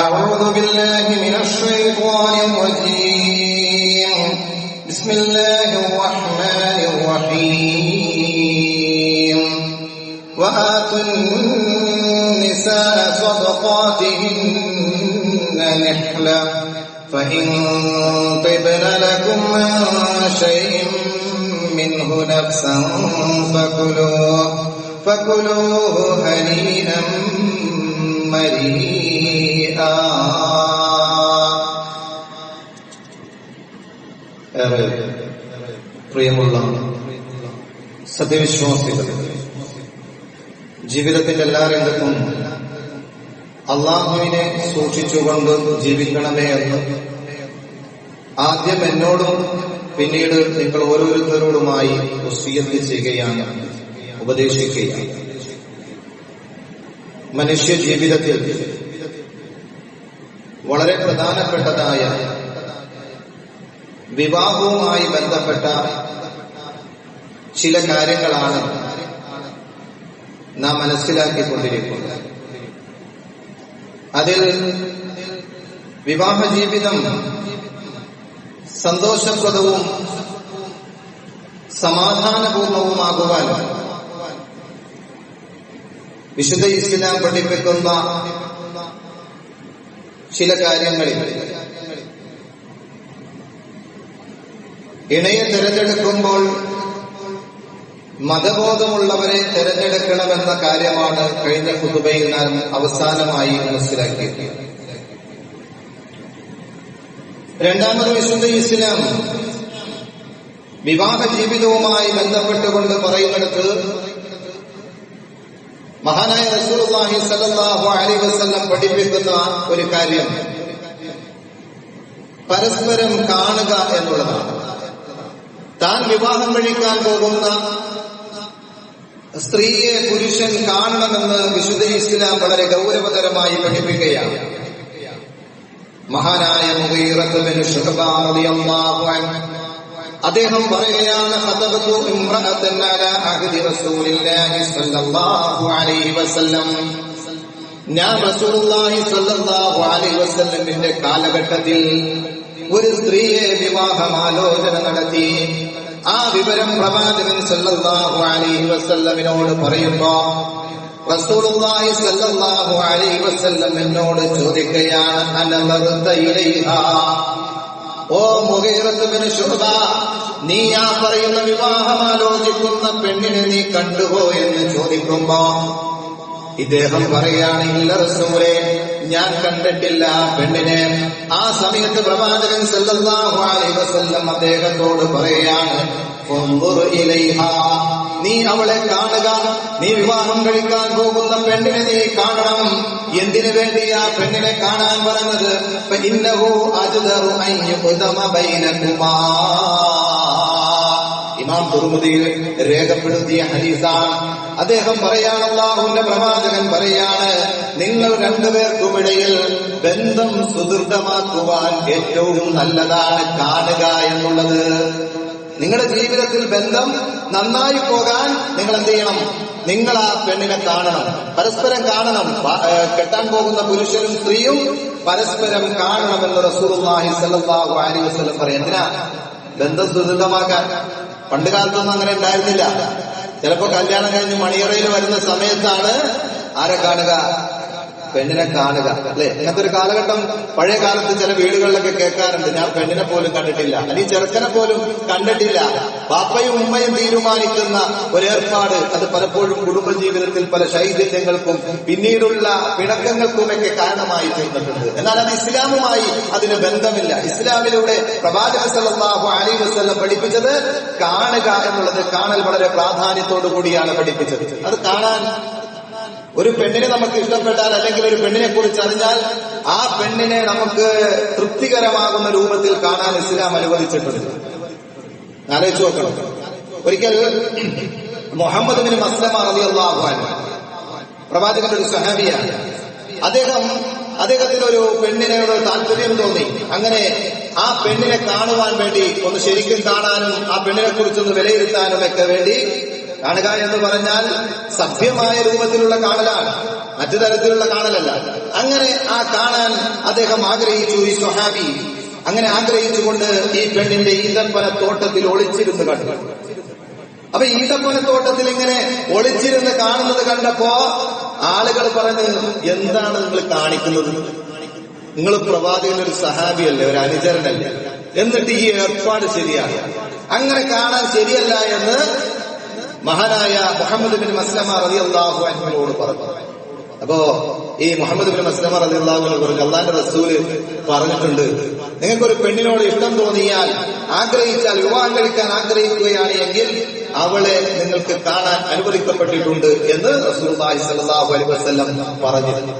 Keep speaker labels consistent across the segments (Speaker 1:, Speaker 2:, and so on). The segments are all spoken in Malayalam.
Speaker 1: أعوذ بالله من الشيطان الرجيم. بسم الله الرحمن الرحيم. وآتوا النساء صدقاتهن نحلة فإن طبن لكم عن شيء منه نفسا فكلوه فكلوه هنيئا مريئا ഏറെ പ്രിയമുള്ള സത്യവിശ്വാസികൾ ജീവിതത്തിന്റെ എല്ലാ രംഗത്തും അള്ളാഹുവിനെ സൂക്ഷിച്ചുകൊണ്ട് ജീവിക്കണമേ എന്ന് ആദ്യം എന്നോടും പിന്നീട് നിങ്ങൾ ഓരോരുത്തരോടുമായി വസിയത്ത് ചെയ്യുകയാണ് ഉപദേശിക്കുകയാണ് മനുഷ്യ ജീവിതത്തിൽ വളരെ പ്രധാനപ്പെട്ടതായ വിവാഹവുമായി ബന്ധപ്പെട്ട ചില കാര്യങ്ങളാണ് നാം മനസ്സിലാക്കിക്കൊണ്ടിരിക്കുന്നത്. അതിൽ വിവാഹ ജീവിതം സന്തോഷപ്രദവും സമാധാനപൂർണവുമാകുവാൻ വിശുദ്ധ ഇസ്ലാം പഠിപ്പിക്കുന്ന ചില കാര്യങ്ങളിൽ ഇണയെ തിരഞ്ഞെടുക്കുമ്പോൾ മതബോധമുള്ളവരെ തിരഞ്ഞെടുക്കണമെന്ന കാര്യമാണ് കഴിഞ്ഞ കുതുബയിൽ നാം അവസാനമായി മനസ്സിലാക്കിയത്. രണ്ടാമത് വിശുദ്ധ ഇസ്ലാം വിവാഹ ജീവിതവുമായി ബന്ധപ്പെട്ടുകൊണ്ട് പറയുന്നിടത്ത് മഹാനായ റസൂലുള്ളാഹി സ്വല്ലല്ലാഹു അലി വസല്ലം പഠിപ്പിക്കുന്ന ഒരു കാര്യം. പരസ്പരം കാണുക എന്നുള്ളതാണ്. താൻ വിവാഹം കഴിക്കാൻ പോകുന്ന സ്ത്രീയെ പുരുഷൻ കാണണമെന്ന് വിശുദ്ധ ഇസ്ലാം വളരെ ഗൗരവതരമായി പഠിപ്പിക്കുകയാണ്. മഹാനായ മുഗീറത്ത് ബിൻ ശുഅബ റളിയല്ലാഹു അദ്ദേഹം പറയുകയാണ് ഞാൻ വസല്ലമിന്റെ കാലഘട്ടത്തിൽ ഒരു സ്ത്രീയെ വിവാഹമാലോചന നടത്തി. ആ വിവരം പ്രവാചകൻ സല്ലല്ലാഹു അലൈഹി വസല്ലമിനോട് പറയുമ്പോ റസൂലുള്ളാഹി സല്ലല്ലാഹു അലൈഹി എന്നോട് ചോദിക്കുകയാണ് അനമറുത ഓ മുഹീറത്തുബിന് ശുഭ നീ ആ പറയുന്ന വിവാഹം ആലോചിക്കുന്ന പെണ്ണിനെ നീ കണ്ടുപോ എന്ന് ചോദിക്കുമ്പോ ഇദ്ദേഹം ഇല്ല റസൂലെ ഞാൻ കണ്ടിട്ടില്ല പെണ്ണിനെ ആ സമയത്ത് പ്രവാചകൻ സല്ലല്ലാഹു അലൈഹി വസല്ലം അദ്ദേഹത്തോട് പറയാണ്. നീ അവളെ കാണുക. നീ വിവാഹം കഴിക്കാൻ പോകുന്ന പെണ്ണിനെ നീ കാണണം. എന്തിനു വേണ്ടി ആ പെണ്ണിനെ കാണാൻ പറഞ്ഞത്? ഇന്നഹോ അജ്ദറു ഇമാം തുറമുദിയിൽ രേഖപ്പെടുത്തിയ ഹദീസാണ്. അദ്ദേഹം പറയാണ് അള്ളാഹുവിന്റെ പ്രവാചകൻ പറയാണ് നിങ്ങൾ രണ്ടുപേർക്കുമിടയിൽ ബന്ധം സുദൃഢമാക്കുവാൻ ഏറ്റവും നല്ലതാണ് കാണുക എന്നുള്ളത്. നിങ്ങളുടെ ജീവിതത്തിൽ ബന്ധം നന്നായി പോകാൻ നിങ്ങൾ എന്ത് ചെയ്യണം നിങ്ങൾ ആ പെണ്ണിനെ കാണണം. പരസ്പരം കാണണം. കെട്ടാൻ പോകുന്ന പുരുഷനും സ്ത്രീയും പരസ്പരം കാണണമെന്ന് റസൂലുള്ളാഹി സ്വല്ലല്ലാഹു അലൈഹി വസ്ലം പറയും. എന്തിനാ? ബന്ധം സുദൃഢമാക്കാൻ. പണ്ട് കാലത്തൊന്നും അങ്ങനെ ഉണ്ടായിരുന്നില്ല. ചിലപ്പോ കല്യാണം കഴിഞ്ഞ് മണിയറയിൽ വരുന്ന സമയത്താണ് ആരെ കാണുക? പെണ്ണിനെ കാണുക അല്ലെ? ഇങ്ങനത്തെ ഒരു കാലഘട്ടം പഴയ കാലത്ത് ചില വീടുകളിലൊക്കെ കേൾക്കാറുണ്ട്. ഞാൻ പെണ്ണിനെ പോലും കണ്ടിട്ടില്ല. അല്ലെങ്കിൽ ചെറുക്കനെ പോലും കണ്ടിട്ടില്ല. പാപ്പയും ഉമ്മയും തീരുമാനിക്കുന്ന ഒരു ഏർപ്പാട് അത് പലപ്പോഴും കുടുംബജീവിതത്തിൽ പല ശൈഥല്യങ്ങൾക്കും പിന്നീടുള്ള പിണക്കങ്ങൾക്കുമൊക്കെ കാരണമായി തീർന്നിട്ടുണ്ട്. എന്നാൽ അത് ഇസ്ലാമുമായി അതിന് ബന്ധമില്ല. ഇസ്ലാമിലൂടെ പ്രവാചക സല്ലല്ലാഹു അലി വസ്ലം പഠിപ്പിച്ചത് കാണുക എന്നുള്ളത് കാണൽ വളരെ പ്രാധാന്യത്തോടു കൂടിയാണ് പഠിപ്പിച്ചത്. അത് കാണാൻ ഒരു പെണ്ണിനെ നമുക്ക് ഇഷ്ടപ്പെട്ടാൽ അല്ലെങ്കിൽ ഒരു പെണ്ണിനെ കുറിച്ച് അറിഞ്ഞാൽ ആ പെണ്ണിനെ നമുക്ക് തൃപ്തികരമാകുന്ന രൂപത്തിൽ കാണാൻ ഇസ്ലാം അനുവദിച്ചിട്ടുണ്ട്. ആലോചിച്ച് നോക്കണം. ഒരിക്കൽ മുഹമ്മദ് ബിൻ മസ്ലമ റളിയല്ലാഹു അള്ളാഹ്വാൻ പ്രവാചകന്റെ ഒരു സഹാബിയാണ് അദ്ദേഹം അദ്ദേഹത്തിന് ഒരു പെണ്ണിനോട് താല്പര്യം തോന്നി. അങ്ങനെ ആ പെണ്ണിനെ കാണുവാൻ വേണ്ടി ഒന്ന് ശരിക്കും കാണാനും ആ പെണ്ണിനെ കുറിച്ചൊന്ന് വിലയിരുത്താനും ഒക്കെ വേണ്ടി കാണുക എന്ന് പറഞ്ഞാൽ സഭ്യമായ രൂപത്തിലുള്ള കാണലാണ്. മറ്റു തരത്തിലുള്ള കാണലല്ല. അങ്ങനെ ആ കാണാൻ അദ്ദേഹം ആഗ്രഹിച്ചു ഈ സ്വഹാബി. അങ്ങനെ ആഗ്രഹിച്ചുകൊണ്ട് ഈ പെണ്ണിന്റെ ഈന്തപ്പന തോട്ടത്തിൽ ഒളിച്ചിരുന്ന് കണ്ടു. അപ്പൊ ഈന്തപ്പന തോട്ടത്തിൽ ഇങ്ങനെ ഒളിച്ചിരുന്ന് കാണുന്നത് കണ്ടപ്പോ ആളുകൾ പറഞ്ഞു എന്താണ് നിങ്ങൾ കാണിക്കുന്നത്? നിങ്ങൾ പ്രവാചകൻ ഒരു സഹാബിയല്ലേ ഒരു അനുചരനല്ലേ? എന്നിട്ട് ഈ ഏർപ്പാട് ശരിയാണ് അങ്ങനെ കാണാൻ ശരിയല്ല എന്ന് മഹാനായ മുഹമ്മദ് ബിൻ മസ്ലമ റതി അള്ളാഹു അനുവിനോട് പറഞ്ഞു. അപ്പോ ഈ മുഹമ്മദ് ബിൻ മസ്ലമ റതി അള്ളാഹു പറഞ്ഞു അള്ളാന്റെ റസൂൽ പറഞ്ഞിട്ടുണ്ട്. നിങ്ങൾക്കൊരു പെണ്ണിനോട് ഇഷ്ടം തോന്നിയാൽ ആഗ്രഹിച്ചാൽ വിവാഹം കഴിക്കാൻ ആഗ്രഹിക്കുകയാണ് എങ്കിൽ അവളെ നിങ്ങൾക്ക് കാണാൻ അനുവദിക്കപ്പെട്ടിട്ടുണ്ട് എന്ന് റസൂൽ അലൈഹി വസല്ലം പറഞ്ഞിരുന്നു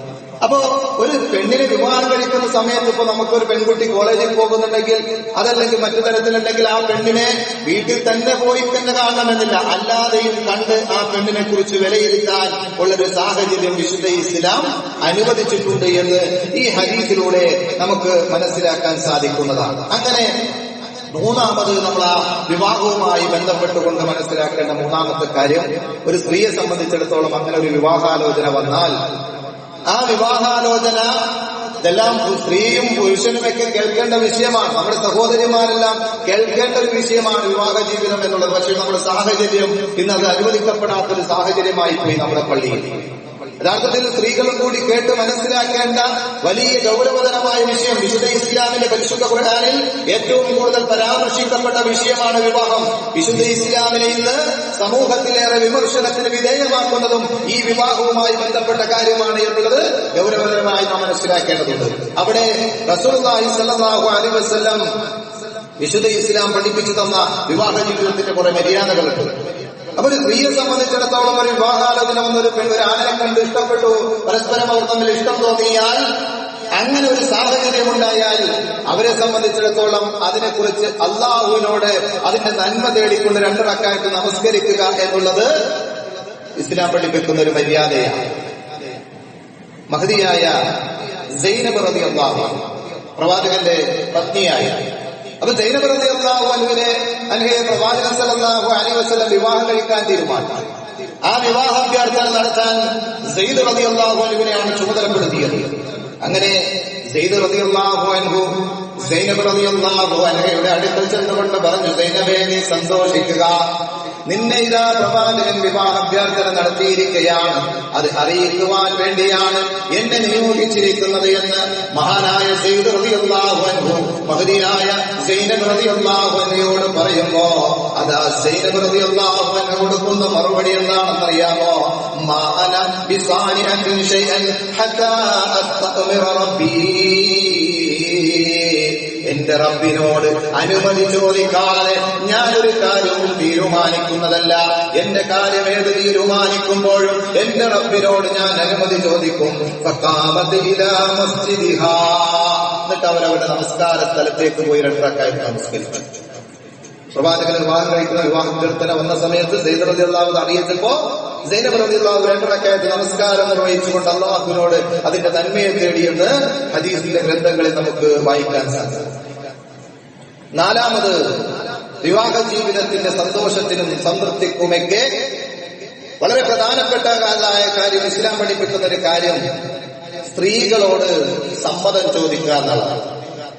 Speaker 1: അപ്പോ ഒരു പെണ്ണിനെ വിവാഹം കഴിക്കുന്ന സമയത്ത് ഇപ്പൊ നമുക്ക് ഒരു പെൺകുട്ടി കോളേജിൽ പോകുന്നുണ്ടെങ്കിൽ അതല്ലെങ്കിൽ മറ്റു തരത്തിലുണ്ടെങ്കിൽ ആ പെണ്ണിനെ വീട്ടിൽ തന്നെ പോയി തന്നെ കാണണമെന്നില്ല. അല്ലാതെയും കണ്ട് ആ പെണ്ണിനെ കുറിച്ച് വിലയിരുത്താൻ ഉള്ളൊരു സാഹചര്യം വിശുദ്ധ ഇസ്ലാം അനുവദിച്ചിട്ടുണ്ട് എന്ന് ഈ ഹരീഫിലൂടെ നമുക്ക് മനസ്സിലാക്കാൻ സാധിക്കുന്നതാണ്. അങ്ങനെ മൂന്നാമത് നമ്മൾ ആ വിവാഹവുമായി ബന്ധപ്പെട്ടുകൊണ്ട് മനസ്സിലാക്കേണ്ട മൂന്നാമത്തെ കാര്യം ഒരു സ്ത്രീയെ സംബന്ധിച്ചിടത്തോളം അങ്ങനെ ഒരു വിവാഹാലോചന വന്നാൽ ആ വിവാഹാലോചന ഇതെല്ലാം സ്ത്രീയും പുരുഷനുമൊക്കെ കേൾക്കേണ്ട വിഷയമാണ്. നമ്മുടെ സഹോദരിമാരെല്ലാം കേൾക്കേണ്ട ഒരു വിഷയമാണ് വിവാഹ ജീവിതം എന്നുള്ളത്. പക്ഷേ നമ്മുടെ സാഹചര്യം ഇന്ന് അത് അനുവദിക്കപ്പെടാത്തൊരു സാഹചര്യമായി പോയി നമ്മുടെ പള്ളിയിൽ. യഥാർത്ഥത്തിൽ സ്ത്രീകളും കൂടി കേട്ട് മനസ്സിലാക്കേണ്ട വലിയ ഗൗരവതരമായ വിഷയം വിശുദ്ധ ഇസ്ലാമിന്റെ പരിശുദ്ധ ഖുർആനിൽ ഏറ്റവും കൂടുതൽ പരാമർശിക്കപ്പെട്ട വിഷയമാണ് വിവാഹം. വിശുദ്ധ ഇസ്ലാമിനെ ഇന്ന് സമൂഹത്തിലേറെ വിമർശനത്തിന് വിധേയമാക്കുന്നതും ഈ വിവാഹവുമായി ബന്ധപ്പെട്ട കാര്യമാണ് എന്നുള്ളത് ഗൗരവതരമായി നാം മനസ്സിലാക്കേണ്ടതുണ്ട്. അവിടെ അലൈഹി വസല്ലം വിശുദ്ധ ഇസ്ലാം പഠിപ്പിച്ചു തന്ന വിവാഹ ജീവിതത്തിന്റെ കുറെ മര്യാദകളുണ്ട്. അപ്പൊ ഒരു സ്ത്രീയെ സംബന്ധിച്ചിടത്തോളം ഒരു വിവാഹാലോചന വന്ന ഒരു പെൺ ഒരു ആണിനെ കണ്ട് ഇഷ്ടപ്പെട്ടു. പരസ്പരം അവർ തമ്മിൽ ഇഷ്ടം തോന്നിയാൽ അങ്ങനെ ഒരു സാഹചര്യം ഉണ്ടായാൽ അവരെ സംബന്ധിച്ചിടത്തോളം അതിനെക്കുറിച്ച് അള്ളാഹുവിനോട് അതിന്റെ നന്മ തേടിക്കൊണ്ട് രണ്ട് റക്കായിട്ട് നമസ്കരിക്കുക എന്നുള്ളത് ഇസ്ലാം പഠിപ്പിക്കുന്ന ഒരു മര്യാദയാണ്. മഹതിയായ ജൈനപ്രതി അള്ളാഹു പ്രവാചകന്റെ പത്നിയായ. അപ്പൊ ജൈനപ്രതി അള്ളാഹു അനുവിനെ അനുഹയെ പ്രവാചകൻ സല്ലല്ലാഹു അലൈഹി വസല്ലം വിവാഹം കഴിക്കാൻ തീരുമാനിച്ചു. ആ വിവാഹാഭ്യർത്ഥന നടത്താൻ സെയ്ദ് റതി അള്ളാഹു അനുവിനെയാണ് ചുമതലപ്പെടുത്തിയത്. അങ്ങനെ സെയ്ദ് അള്ളാഹു അനുഭു സൈനബ് റതി അള്ളാഹു അനുഹയുടെ അടുക്കൽ ചെന്നുകൊണ്ട് പറഞ്ഞു സൈനബേനെ നീ സന്തോഷിക്കുക. നിന്നെ ഇതാ പ്രവാചകൻ വിവാഹ അഭ്യർത്ഥന നടത്തിയിരിക്കുകയാണ്. അത് അറിയിക്കുവാൻ വേണ്ടിയാണ് എന്നെ നിയോഗിച്ചിരിക്കുന്നത് എന്ന് മഹാനായ മഹതിയായ സൈനബ് റളിയല്ലാഹുവിനോട് പറയുമ്പോ അതാ റളിയല്ലാഹു കൊടുക്കുന്ന മറുപടി എന്താണെന്നറിയാമോ? മാന ബിസാനിഅൻ ഷൈഅൻ ഹത്താ അസ്തഗ്മിറ റബ്ബീ. എന്റെ റബ്ബിനോട് അനുമതി ചോദിക്കാതെ ഞാനൊരു കാര്യവും തീരുമാനിക്കുന്നതല്ല. എന്റെ കാര്യം ഏത് തീരുമാനിക്കുമ്പോഴും എന്റെ റബ്ബിനോട് ഞാൻ അനുമതി ചോദിക്കും. എന്നിട്ട് അവരവരുടെ നമസ്കാര സ്ഥലത്തേക്ക് പോയി രണ്ടക്കായിട്ട് നമസ്കരിച്ചു പ്രവാചകൻ വിവാഹം കഴിക്കുന്ന വിവാഹ കീർത്തന വന്ന സമയത്ത് അള്ളാഹു അറിയിച്ചപ്പോ സൈനബ് രണ്ടരക്കായത്ത് നമസ്കാരം നിർവഹിച്ചുകൊണ്ട് അള്ളാഹുവിനോട് അതിന്റെ നന്മയെ തേടിയെന്ന് ഹദീസിന്റെ ഗ്രന്ഥങ്ങളിൽ നമുക്ക് വായിക്കാൻ സാധിക്കും. നാലാമത് വിവാഹ ജീവിതത്തിന്റെ സന്തോഷത്തിനും സംതൃപ്തിക്കുമൊക്കെ വളരെ പ്രധാനപ്പെട്ട കാലായ കാര്യം ഇസ്ലാം പഠിപ്പിക്കുന്ന ഒരു കാര്യം സ്ത്രീകളോട് സമ്മതം ചോദിക്കുക എന്നുള്ളതാണ്.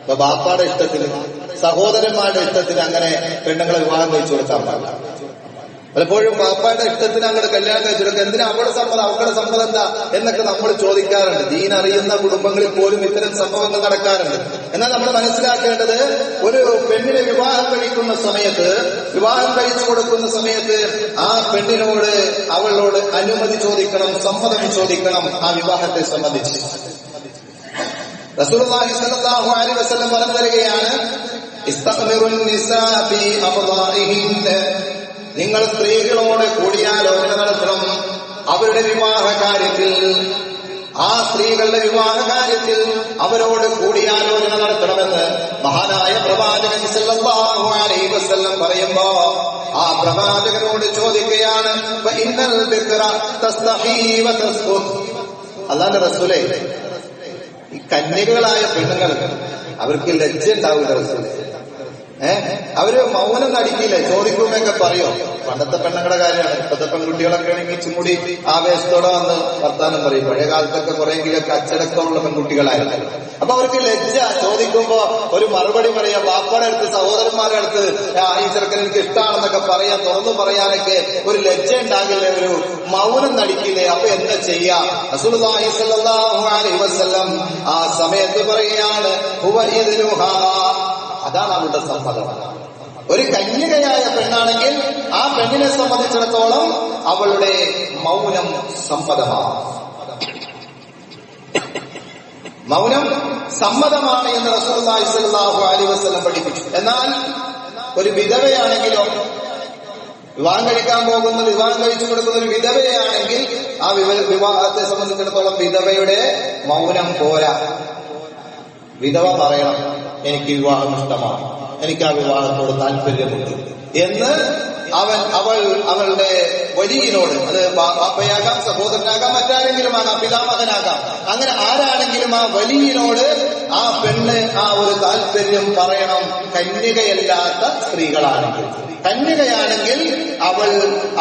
Speaker 1: ഇപ്പൊ ബാപ്പാടെ ഇഷ്ടത്തിന് സഹോദരന്മാരുടെ ഇഷ്ടത്തിന് അങ്ങനെ പെണ്ണുങ്ങളെ വിവാഹം കഴിച്ചു കൊടുക്കാൻ പാടില്ല. പലപ്പോഴും പാപ്പയുടെ ഇഷ്ടത്തിന് അങ്ങോട്ട് കല്യാണം കഴിച്ചു എന്തിനാ അവളുടെ സമ്മതം അവളുടെ സമ്മതം എന്താ എന്നൊക്കെ നമ്മൾ ചോദിക്കാറുണ്ട്. ദീൻ അറിയുന്ന കുടുംബങ്ങളിൽ പോലും ഇത്തരം സംഭവങ്ങൾ നടക്കാറുണ്ട്. എന്നാൽ നമ്മൾ മനസ്സിലാക്കേണ്ടത് ഒരു പെണ്ണിനെ വിവാഹം കഴിക്കുന്ന സമയത്ത് വിവാഹം കഴിച്ചു കൊടുക്കുന്ന സമയത്ത് ആ പെണ്ണിനോട് അവളോട് അനുമതി ചോദിക്കണം സമ്മതം ചോദിക്കണം ആ വിവാഹത്തെ സംബന്ധിച്ച്. പറഞ്ഞു തരികയാണ് നിങ്ങൾ സ്ത്രീകളോട് കൂടിയാലോചന നടത്തണം അവരുടെ വിവാഹ കാര്യത്തിൽ ആ സ്ത്രീകളുടെ വിവാഹ കാര്യത്തിൽ അവരോട് കൂടിയാലോചന നടത്തണമെന്ന് മഹാനായ പ്രവാചകൻ വസല്ലം പറയുമ്പോ ആ പ്രവാചകനോട് ചോദിക്കുകയാണ് അല്ലാണ്ട് ഇന്നൽ ബിക്റ തസ്തഹീ വ തസ്കുത്." അല്ലാഹുവിന്റെ റസൂലേ ഈ കന്യകകളായ പെണ്ണുങ്ങൾ അവർക്ക് ലജ്ജ ഉണ്ടാവില്ല റസൂലേ ഏഹ് അവർ മൗനം നടിക്കില്ലേ? ചോദിക്കുമ്പോഴൊക്കെ പറയോ? പണ്ടത്തെ പെണ്ണുങ്ങളുടെ കാര്യമാണ്. ഇപ്പത്തെ പെൺകുട്ടികളൊക്കെ ആണെങ്കിൽ ചുമൂടി ആവേശത്തോടെ വന്ന് വർത്താനം പറയും. പഴയ കാലത്തൊക്കെ കുറെയെങ്കിലൊക്കെ അച്ചടക്കമുള്ള പെൺകുട്ടികളായിരുന്നു. അപ്പൊ അവർക്ക് ലജ്ജ. ചോദിക്കുമ്പോ ഒരു മറുപടി പറയാം. ബാപ്പയുടെ അടുത്ത് സഹോദരന്മാരുടെ അടുത്ത് "ആ, ഈ ചെറുക്കൻ എനിക്ക് ഇഷ്ടമാണെന്നൊക്കെ പറയാൻ തുറന്നു പറയാനൊക്കെ ഒരു ലജ്ജ ഉണ്ടാകില്ലേ? ഒരു മൗനം നടിക്കില്ലേ? അപ്പൊ എന്താ ചെയ്യാ? വസല്ലം ആ സമയത്ത് പറയുകയാണ് "ഹുവ ഇദ്നുഹാ." അതാണ് അവരുടെ സമ്മതം. ഒരു കന്യകയായ പെണ്ണാണെങ്കിൽ ആ പെണ്ണിനെ സംബന്ധിച്ചിടത്തോളം അവളുടെ മൗനം സമ്മതമാണ്. മൗനം സമ്മതമാണ് എന്ന് സ്വല്ലല്ലാഹു അലൈഹി വസല്ലം പഠിപ്പിച്ചു. എന്നാൽ ഒരു വിധവയാണെങ്കിലോ വിവാഹം കഴിക്കാൻ പോകുന്ന വിവാഹം കഴിച്ചു കൊടുക്കുന്ന ഒരു വിധവയാണെങ്കിൽ ആ വിവാഹത്തെ സംബന്ധിച്ചിടത്തോളം വിധവയുടെ മൗനം പോരാ. വിധവ പറയണം എനിക്ക് വിവാഹം ഇഷ്ടമാണ്. എനിക്ക് ആ വിവാഹത്തോട് താല്പര്യമുണ്ട്. എന്ന് അവൻ അവൾ അവളുടെ വലിയനോട് അത് അപ്പയാകാം സഹോദരനാകാം മറ്റാരെങ്കിലും ആകാം പിതാമകനാകാം അങ്ങനെ ആരാണെങ്കിലും ആ വലിയനോട് ആ പെണ്ണ് ആ ഒരു താല്പര്യം പറയണം കന്യകയല്ലാത്ത സ്ത്രീകളാണെങ്കിൽ. കന്യകയാണെങ്കിൽ അവൾ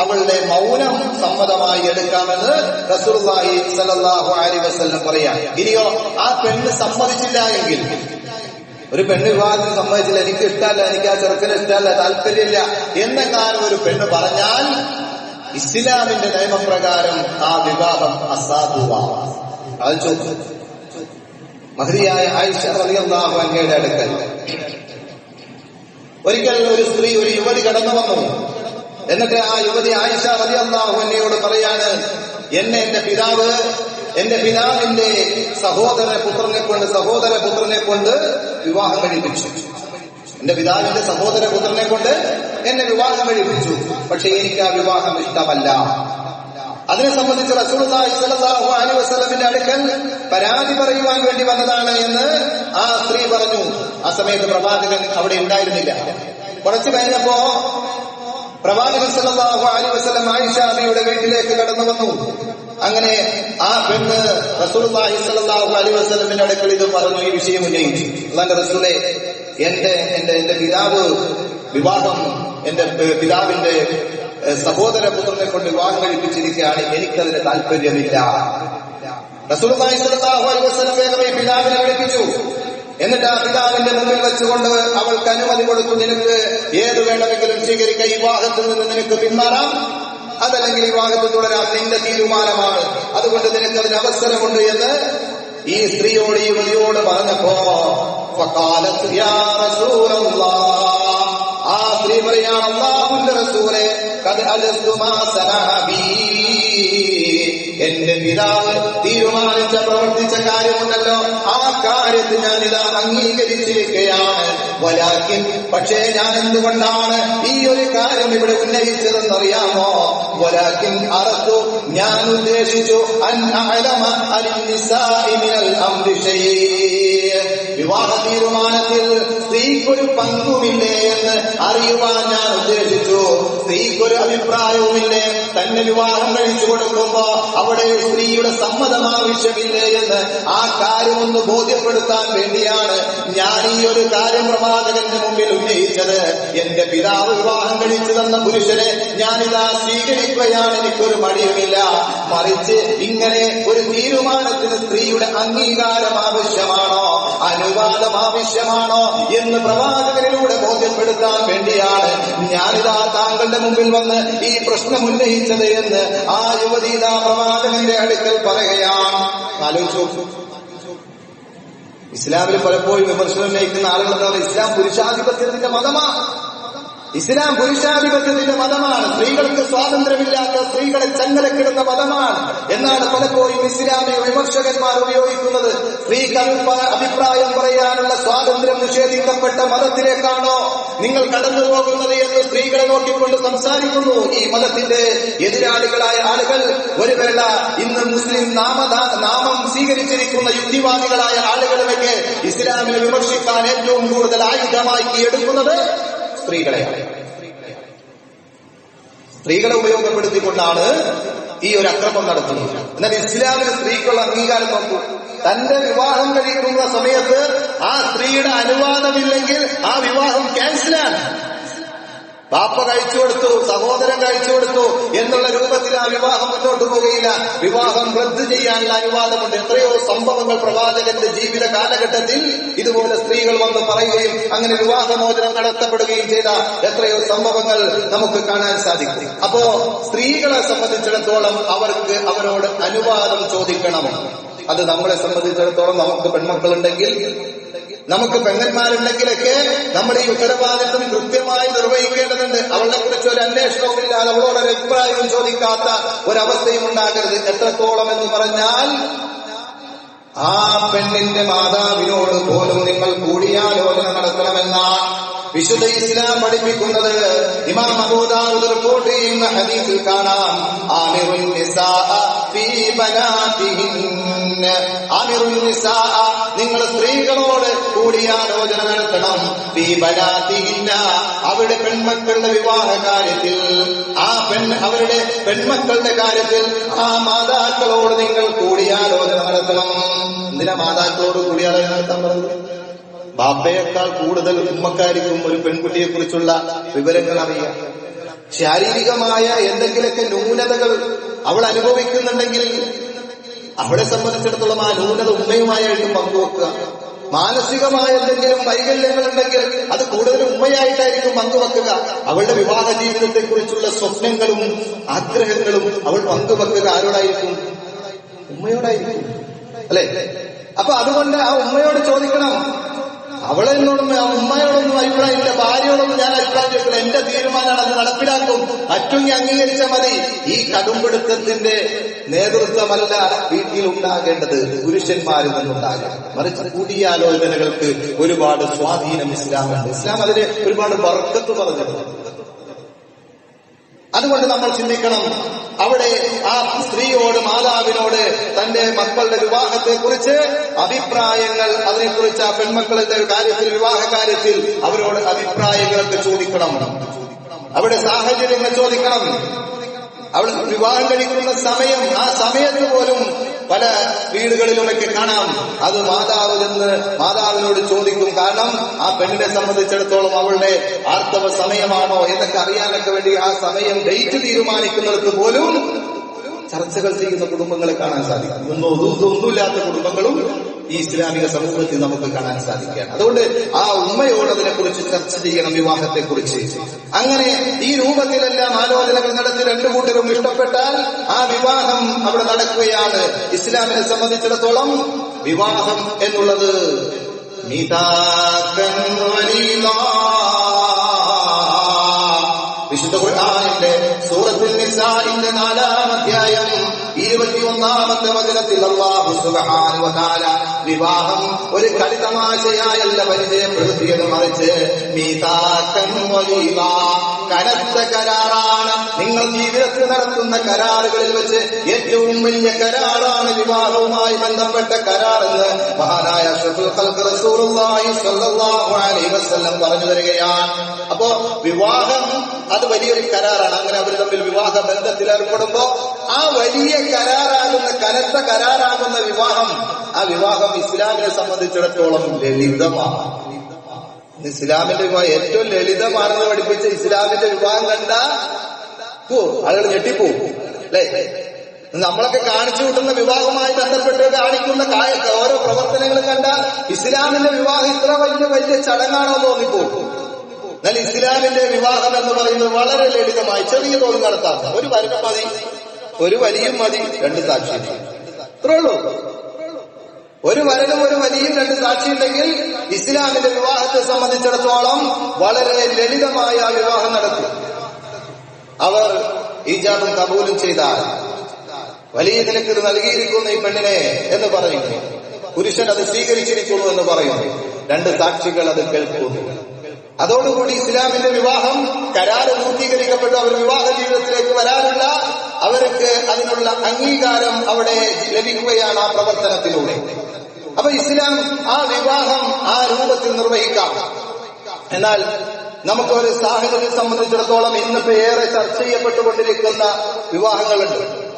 Speaker 1: അവളുടെ മൗനം സമ്മതമായി എടുക്കാമെന്ന് റസൂലുള്ളാഹി സലല്ലാഹു അലൈഹി വസല്ലം പറയാം. ഇനിയോ ആ പെണ്ണ് സമ്മതിച്ചില്ല എങ്കിൽ? ഒരു പെണ്ണ് വിവാഹത്തിന് സമ്മതിച്ചില്ല. എനിക്ക് ഇഷ്ടമല്ല എനിക്ക് ആ ചെറുക്കനെ ഇഷ്ടമല്ല താല്പര്യമില്ല എന്നെങ്ങാനും ഒരു പെണ്ണ് പറഞ്ഞാൽ ഇസ്ലാമിന്റെ നിയമപ്രകാരം ആ വിവാഹം അസാധുവാണ് അത് ചോദിച്ചു. ആയിഷ റളിയല്ലാഹു അൻഹയുടെ അടുക്കൽ. ഒരിക്കൽ ഒരു സ്ത്രീ ഒരു യുവതി കടന്നു വന്നു. എന്നിട്ട് ആ യുവതി ആയിഷ മതി അള്ളാഹു എന്നെയോട് പറയാണ് എന്നെ എന്റെ പിതാവ് എന്റെ പിതാവിന്റെ സഹോദര പുത്രനെ കൊണ്ട് സഹോദര പുത്രനെ കൊണ്ട് വിവാഹം കഴിപ്പിച്ചു. എന്റെ പിതാവിന്റെ സഹോദര പുത്രനെ കൊണ്ട് എന്നെ വിവാഹം കഴിപ്പിച്ചു. പക്ഷെ എനിക്ക് ആ വിവാഹം ഇഷ്ടമല്ല. അതിനെ സംബന്ധിച്ച് റസൂലുള്ളാഹി സ്വല്ലല്ലാഹു അലൈഹി അടുക്കൽ പരാതി പറയുവാൻ വേണ്ടി വന്നതാണ് എന്ന് ആ സ്ത്രീ പറഞ്ഞു. ആ സമയത്ത് പ്രവാചകൻ അവിടെ ഉണ്ടായിരുന്നില്ല. കുറച്ചു കഴിഞ്ഞപ്പോ പ്രവാചകൻ സല്ലല്ലാഹു അലൈഹി വസല്ലം ആയിഷാമിയുടെ വീട്ടിലേക്ക് കടന്നു വന്നു. അങ്ങനെ ആ പെണ്ണ് റസൂലുള്ളാഹി സ്വല്ലല്ലാഹു അലൈഹി വസല്ലമിന്റെ അടുക്കൽ ഇത് പറഞ്ഞു ഈ വിഷയം ഉന്നയിച്ചു. അല്ലാന്റെ റസൂലെ എന്റെ എന്റെ എന്റെ പിതാവ് വിവാഹം എന്റെ പിതാവിന്റെ സഹോദര പുത്രനെ കൊണ്ട് വിവാഹം കഴിപ്പിച്ചിരിക്കുകയാണ് എനിക്കതിന് താല്പര്യമില്ല പിതാവിനെ എന്നിട്ട് ആ പിതാവിന്റെ മുമ്പിൽ വെച്ചുകൊണ്ട് അവൾക്ക് അനുമതി കൊടുത്തു നിനക്ക് ഏത് വേണമെങ്കിലും സ്വീകരിക്ക ഈ വിവാഹത്തിൽ നിന്ന് നിനക്ക് പിന്മാറാം. അതല്ലെങ്കിൽ വിവാഹത്തിൽ തുടരാം നിന്റെ തീരുമാനമാണ്. അതുകൊണ്ട് നിനക്ക് അതിന് അവസരമുണ്ട് എന്ന് ഈ സ്ത്രീയോട് ഈ വലിയോട് പറഞ്ഞപ്പോ ആ സ്ത്രീ സനഹബീ എന്റെ പിതാവ് തീരുമാനിച്ച പ്രവർത്തിച്ച കാര്യമുണ്ടല്ലോ. ആ കാര്യത്തിൽ ഞാൻ ഇതാ അംഗീകരിച്ചിരിക്കുകയാണ്. വലാക്കിൻ പക്ഷേ ഞാൻ എന്തുകൊണ്ടാണ് ഈ ഒരു കാര്യം ഇവിടെ ഉന്നയിച്ചതെന്നറിയാമോ? വലാക്കിൻ അറത്തു ഞാൻ ഉദ്ദേശിച്ചു. വിവാഹ തീരുമാനത്തിൽ സ്ത്രീക്കൊരു പങ്കുമില്ലേ എന്ന് അറിയുവാൻ ഞാൻ ഉദ്ദേശിച്ചു. സ്ത്രീക്കൊരു അഭിപ്രായവുമില്ലേ? തന്നെ വിവാഹം കഴിച്ചു കൊടുക്കുമ്പോ അവിടെ സ്ത്രീയുടെ സമ്മതം ആവശ്യമില്ലേ എന്ന് ആ കാര്യം ഒന്ന് ബോധ്യപ്പെടുത്താൻ വേണ്ടിയാണ് ഞാൻ ഈ ഒരു കാര്യം പ്രവാചകന്റെ മുമ്പിൽ ഉന്നയിച്ചത്. എന്റെ പിതാവ് വിവാഹം കഴിച്ചു തന്ന പുരുഷനെ ഞാനിതാ സ്വീകരിക്കുകയാണ്. എനിക്കൊരു മടിയുമില്ല. മറിച്ച് ഇങ്ങനെ ഒരു തീരുമാനത്തിന് സ്ത്രീയുടെ അംഗീകാരം ആവശ്യമാണോ അനുവാദം ആവശ്യമാണോ എന്ന് പ്രവാചകനിലൂടെ ബോധ്യപ്പെടുത്താൻ വേണ്ടിയാണ് ഞാനിതാ താങ്കളുടെ മുമ്പിൽ വന്ന് ഈ പ്രശ്നം ഉന്നയിച്ചത് എന്ന് ആ യുവതി ഇതാ പ്രവാചകന്റെ അടുക്കൽ പറയുകയാണ്. ആലോചിച്ചു ഇസ്ലാമിൽ പലപ്പോഴും വിമർശനം ഉന്നയിക്കുന്ന എന്താ പറയുക ഇസ്ലാം പുരുഷാധിപത്യത്തിന്റെ മതമാണ് ഇസ്ലാം പുരുഷാധിപത്യത്തിന്റെ മതമാണ് സ്ത്രീകൾക്ക് സ്വാതന്ത്ര്യമില്ലാത്ത സ്ത്രീകളെ ചങ്ങലക്കിടുന്ന മതമാണ് എന്നാണ് പലപ്പോഴും ഇസ്ലാമിക വിമർശകന്മാർ ഉപയോഗിക്കുന്നത്. സ്ത്രീക്ക് അഭിപ്രായ- പറയാനുള്ള സ്വാതന്ത്ര്യം നിഷേധിക്കപ്പെട്ട മതത്തിലേക്കാണോ നിങ്ങൾ കടന്നു പോകുന്നത് എന്ന് സ്ത്രീകളെ നോക്കിക്കൊണ്ട് സംസാരിക്കുന്നു. ഈ മതത്തിന്റെ എതിരാളികളായ ആളുകൾ ഒരു വേള ഇന്ന് മുസ്ലിം നാമം സ്വീകരിച്ചിരിക്കുന്ന യുക്തിവാദികളായ ആളുകളുമൊക്കെ ഇസ്ലാമിനെ വിമർശിക്കാൻ ഏറ്റവും കൂടുതൽ ആയുധമാക്കി എടുക്കുന്നത് സ്ത്രീകളെയാണ് സ്ത്രീകളെ ഉപയോഗപ്പെടുത്തിക്കൊണ്ടാണ് ഈ ഒരു അക്രമം നടത്തുന്നത്. എന്നാൽ ഇസ്ലാമിന് സ്ത്രീക്കുള്ള അംഗീകാരം നോക്കൂ. തന്റെ വിവാഹം കഴിക്കുന്ന സമയത്ത് ആ സ്ത്രീയുടെ അനുവാദമില്ലെങ്കിൽ ആ വിവാഹം ക്യാൻസലാണ് ബാപ്പ കഴിച്ചു കൊടുത്തു സഹോദരൻ കഴിച്ചു കൊടുത്തു എന്നുള്ള രൂപത്തിൽ ആ വിവാഹം മുന്നോട്ട് പോവുകയില്ല. വിവാഹം റദ്ദ് ചെയ്യാനുള്ള അനുവാദമുണ്ട്. എത്രയോ സംഭവങ്ങൾ പ്രവാചകന്റെ ജീവിത കാലഘട്ടത്തിൽ ഇതുപോലെ സ്ത്രീകൾ വന്ന് പറയുകയും അങ്ങനെ വിവാഹമോചനം നടത്തപ്പെടുകയും ചെയ്ത എത്രയോ സംഭവങ്ങൾ നമുക്ക് കാണാൻ സാധിക്കും. അപ്പോ സ്ത്രീകളെ സംബന്ധിച്ചിടത്തോളം അവർക്ക് അവരോട് അനുവാദം ചോദിക്കണം. അത് നമ്മളെ സംബന്ധിച്ചിടത്തോളം നമുക്ക് പെൺമക്കളുണ്ടെങ്കിൽ നമുക്ക് പെങ്ങന്മാരുണ്ടെങ്കിലൊക്കെ നമ്മൾ ഈ ഉത്തരവാദിത്വം കൃത്യമായി നിർവഹിക്കേണ്ടതുണ്ട്. അവളെ കുറിച്ച് ഒരു അന്വേഷണവും ഇല്ലാതെ അവളോട് ഒരു അഭിപ്രായവും ചോദിക്കാത്ത ഒരവസ്ഥയും ഉണ്ടാകരുത്. എത്രത്തോളം എന്ന് പറഞ്ഞാൽ ആ പെണ്ണിന്റെ മാതാവിനോട് പോലും നിങ്ങൾ കൂടിയാലോചന നടത്തണമെന്നാണ് വിശുദ്ധ ഇസ്ലാം പഠിപ്പിക്കുന്നത് ഇമാം അബൂദാവൂദ് റിപ്പോർട്ട് ചെയ്യുന്ന ഹദീസിൽ കാണാം. ആമിറുൻ നിസാഅ നിങ്ങൾ സ്ത്രീകളോട് കൂടിയാലോചന നടത്തണം. ഫീ അവരുടെ പെൺമക്കളുടെ വിവാഹ കാര്യത്തിൽ. ആ പെൺ അവരുടെ പെൺമക്കളുടെ കാര്യത്തിൽ ആ മാതാക്കളോട് നിങ്ങൾ കൂടിയാലോചന നടത്തണം. എന്തിനാ മാതാക്കളോട് കൂടിയാലോചന നടത്താൻ പറഞ്ഞത്? ബാപ്പയേക്കാൾ കൂടുതൽ ഉമ്മക്കാരിക്കും ഒരു പെൺകുട്ടിയെ കുറിച്ചുള്ള വിവരങ്ങൾ അറിയാം ശാരീരികമായ എന്തെങ്കിലുമൊക്കെ ന്യൂനതകൾ അവൾ അനുഭവിക്കുന്നുണ്ടെങ്കിൽ അവളെ സംബന്ധിച്ചിടത്തോളം ആ ന്യൂനത ഉമ്മയുമായിട്ടും പങ്കുവെക്കുക. മാനസികമായ എന്തെങ്കിലും വൈകല്യങ്ങൾ ഉണ്ടെങ്കിൽ അത് കൂടുതൽ ഉമ്മയായിട്ടായിരിക്കും പങ്കുവെക്കുക. അവളുടെ വിവാഹ ജീവിതത്തെ കുറിച്ചുള്ള സ്വപ്നങ്ങളും ആഗ്രഹങ്ങളും അവൾ പങ്കുവെക്കുക ആരോടായിരിക്കും? ഉമ്മയോടായിരിക്കും. അല്ലെ? അപ്പൊ അതുകൊണ്ട് ആ ഉമ്മയോട് ചോദിക്കണം അവളെ എന്നോടും ആ ഉമ്മയോടൊന്നും അഭിപ്രായം ഇല്ല ഭാര്യയോടൊന്നും ഞാൻ അഭിപ്രായം ചോദിക്കില്ല. എന്റെ തീരുമാനമാണ് അത് നടപ്പിലാക്കും. അറ്റുങ്ങി അംഗീകരിച്ച മതി. ഈ കടുംപിടുത്തത്തിന്റെ നേതൃത്വമല്ല വീട്ടിൽ ഉണ്ടാകേണ്ടത് പുരുഷന്മാരിൽ നിന്നുണ്ടാകണം മറിച്ച് കൂടിയാലോചനകൾക്ക് ഒരുപാട് സ്വാധീനം ഇസ്ലാമുണ്ട് ഇസ്ലാം അതിന് ഒരുപാട് വർക്കത്ത് പറഞ്ഞിട്ടുണ്ട്. അതുകൊണ്ട് നമ്മൾ ചിന്തിക്കണം അവിടെ ആ സ്ത്രീയോട് മാതാവിനോട് തന്റെ മക്കളുടെ വിവാഹത്തെ കുറിച്ച് അഭിപ്രായങ്ങൾ അതിനെക്കുറിച്ച് ആ പെൺമക്കളുടെ കാര്യത്തിൽ വിവാഹ കാര്യത്തിൽ അവരോട് അഭിപ്രായങ്ങളൊക്കെ ചോദിക്കണം. അവിടെ സാഹചര്യങ്ങൾ ചോദിക്കണം. അവൾ വിവാഹം കഴിക്കുന്ന സമയം ആ സമയത്ത് പോലും പല വീടുകളിലൂടെയൊക്കെ കാണാം. അത് മാതാവ് എന്ന് മാതാവിനോട് ചോദിക്കും കാരണം ആ പെണ്ണിനെ സംബന്ധിച്ചിടത്തോളം അവളുടെ ആർത്തവ സമയമാണോ എന്നൊക്കെ അറിയാനൊക്കെ വേണ്ടി ആ സമയം ഡേറ്റ് തീരുമാനിക്കുന്നിടത്ത് പോലും ചർച്ചകൾ ചെയ്യുന്ന കുടുംബങ്ങളെ കാണാൻ സാധിക്കും. ഒന്നും ഒന്നും ഒന്നുമില്ലാത്ത കുടുംബങ്ങളും ഈ ഇസ്ലാമിക സമൂഹത്തിൽ നമുക്ക് കാണാൻ സാധിക്കുകയാണ്. അതുകൊണ്ട് ആ ഉമ്മയോട് അതിനെക്കുറിച്ച് ചർച്ച ചെയ്യണം വിവാഹത്തെ കുറിച്ച് അങ്ങനെ ഈ രൂപത്തിലെല്ലാം ആലോചനകൾ നടത്തി രണ്ടു കൂട്ടരും ഇഷ്ടപ്പെട്ടാൽ ആ വിവാഹം അവിടെ നടക്കുകയാണ്. ഇസ്ലാമിനെ സംബന്ധിച്ചിടത്തോളം വിവാഹം എന്നുള്ളത്. വിശുദ്ധ ഖുർആനിന്റെ സൂറത്തുൽ നിസാഇന്റെ നാലാം അധ്യായം ഇരുപത്തിയൊന്നാമത്തെ വചനത്തിൽ അല്ലാഹു സുബ്ഹാനഹു വ തആല വിവാഹം ഒരു കളിതമാശയായല്ല പരിചയപ്പെടുത്തിയത് മറിച്ച് കനത്ത കരാറാണ് നിങ്ങൾ നടത്തുന്ന കരാറുകളിൽ വെച്ച് ഏറ്റവും വലിയ കരാറാണ് വിവാഹവുമായി ബന്ധപ്പെട്ട കരാർ എന്ന് മഹാനായ പറഞ്ഞു തരികയാണ് അപ്പോ വിവാഹം അത് വലിയൊരു കരാറാണ്. അങ്ങനെ അവർ തമ്മിൽ വിവാഹ ബന്ധത്തിൽ ഏർപ്പെടുമ്പോ ആ വലിയ കരാറാകുന്ന കനത്ത കരാറാകുന്ന വിവാഹം ആ വിവാഹം ഇസ്ലാമിനെ സംബന്ധിച്ചിടത്തോളം ലളിതമാണ്. ഇസ്ലാമിന്റെ വിവാഹം ഏറ്റവും ലളിതമാണെന്ന് പഠിപ്പിച്ച ഇസ്ലാമിന്റെ വിവാഹം കണ്ട പോ ആളുകൾ ഞെട്ടിപ്പോവും. അല്ലേ? നമ്മളൊക്കെ കാണിച്ചു കൂട്ടുന്ന വിവാഹവുമായി ബന്ധപ്പെട്ട് കാണിക്കുന്ന ഓരോ പ്രവർത്തനങ്ങളും കണ്ട ഇസ്ലാമിന്റെ വിവാഹം ഇത്ര വലിയ വലിയ ചടങ്ങാണോ തോന്നിപ്പോകും എന്നാൽ ഇസ്ലാമിന്റെ വിവാഹം എന്ന് പറയുന്നത് വളരെ ലളിതമായി ചെറിയ തോന്നി നടത്താം. ഒരു വരണം മതി. ഒരു വലിയും മതി രണ്ട് സാക്ഷി ഇത്രേ ഉള്ളൂ. ഒരു വരനും ഒരു വലിയും രണ്ട് സാക്ഷി ഉണ്ടെങ്കിൽ ഇസ്ലാമിന്റെ വിവാഹത്തെ സംബന്ധിച്ചിടത്തോളം വളരെ ലളിതമായ വിവാഹം നടത്തും അവർ ഈജാബും കബൂലും ചെയ്താൽ വലിയ നിലയ്ക്ക് നൽകിയിരിക്കുന്നു ഈ പെണ്ണിനെ എന്ന് പറയുന്നു. പുരുഷൻ അത് സ്വീകരിച്ചിരിക്കുന്നു എന്ന് പറയുന്നു. രണ്ട് സാക്ഷികൾ അത് കേൾക്കുന്നു. അതോടുകൂടി ഇസ്ലാമിന്റെ വിവാഹം കരാറ് പൂർത്തീകരിക്കപ്പെട്ടു. അവർ വിവാഹ ജീവിതത്തിലേക്ക് വരാനുള്ള അവർക്ക് അതിനുള്ള അംഗീകാരം അവിടെ ലഭിക്കുകയാണ് ആ പ്രവർത്തനത്തിലൂടെ. അപ്പൊ ഇസ്ലാം ആ വിവാഹം ആ രൂപത്തിൽ നിർവഹിക്കാം. എന്നാൽ നമുക്ക് ഒരു സാഹചര്യം സംബന്ധിച്ചിടത്തോളം ഇന്നിപ്പോ ഏറെ ചർച്ച ചെയ്യപ്പെട്ടുകൊണ്ടിരിക്കുന്ന വിവാഹങ്ങളുണ്ട്.